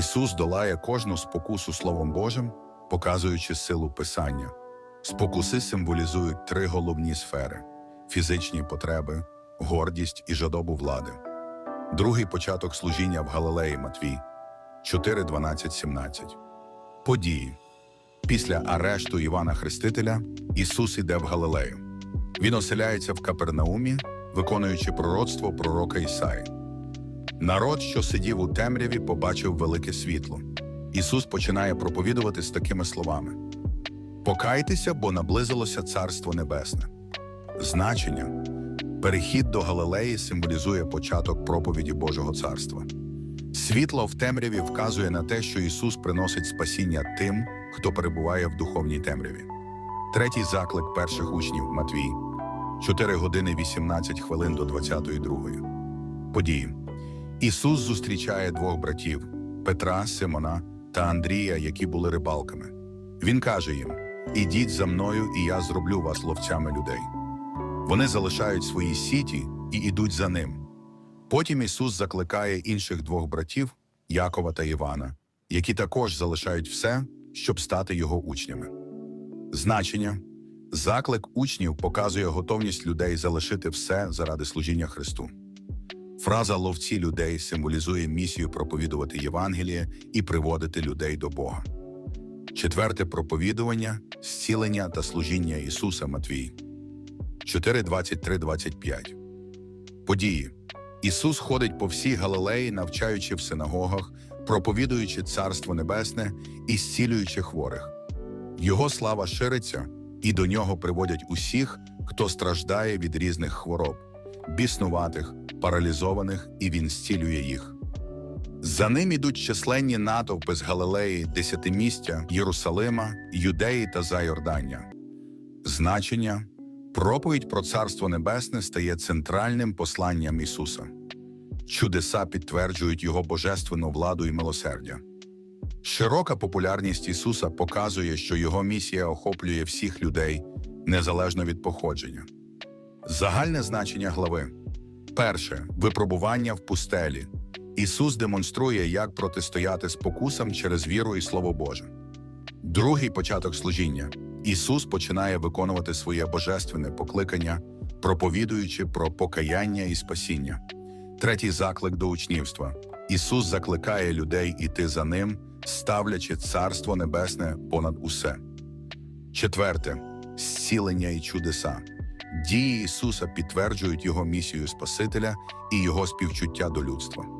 Ісус долає кожну спокусу Словом Божим, показуючи силу Писання. Спокуси символізують три головні сфери: фізичні потреби, гордість і жадобу влади. Другий початок служіння в Галилеї Матвій 4, 12, 17. Події. Після арешту Івана Хрестителя Ісус іде в Галилею. Він оселяється в Капернаумі, виконуючи пророцтво пророка Ісаї. Народ, що сидів у темряві, побачив велике світло. Ісус починає проповідувати з такими словами: Покайтеся, бо наблизилося Царство Небесне. Значення перехід до Галилеї символізує початок проповіді Божого царства. Світло в темряві вказує на те, що Ісус приносить спасіння тим, хто перебуває в духовній темряві. Третій заклик перших учнів Матвій 4 години 18 хвилин до 22. Події. Ісус зустрічає двох братів Петра, Симона та Андрія, які були рибалками. Він каже їм: Ідіть за мною, і я зроблю вас ловцями людей. Вони залишають свої сіті і йдуть за ним. Потім Ісус закликає інших двох братів Якова та Івана, які також залишають все, щоб стати його учнями. Значення заклик учнів показує готовність людей залишити все заради служіння Христу. Фраза ловці людей символізує місію проповідувати Євангеліє і приводити людей до Бога. Четверте проповідування, зцілення та служіння Ісуса Матвій 4.23-25 Події. Ісус ходить по всій Галилеї, навчаючи в синагогах, проповідуючи Царство Небесне і зцілюючи хворих. Його слава шириться, і до нього приводять усіх, хто страждає від різних хвороб, біснуватих, паралізованих, і він зцілює їх. За ним ідуть численні натовпи з Галилеї, десятимістя, Єрусалима, Юдеї та Зайордання. Значення проповідь про Царство Небесне стає центральним посланням Ісуса. Чудеса підтверджують Його божественну владу і милосердя. Широка популярність Ісуса показує, що Його місія охоплює всіх людей, незалежно від походження. Загальне значення глави. Перше випробування в пустелі. Ісус демонструє, як протистояти спокусам через віру і Слово Боже. Другий початок служіння. Ісус починає виконувати своє божественне покликання, проповідуючи про покаяння і спасіння. Третій заклик до учнівства. Ісус закликає людей іти за ним, ставлячи Царство Небесне понад усе. Четверте зцілення і чудеса. Дії Ісуса підтверджують Його місію Спасителя і Його співчуття до людства.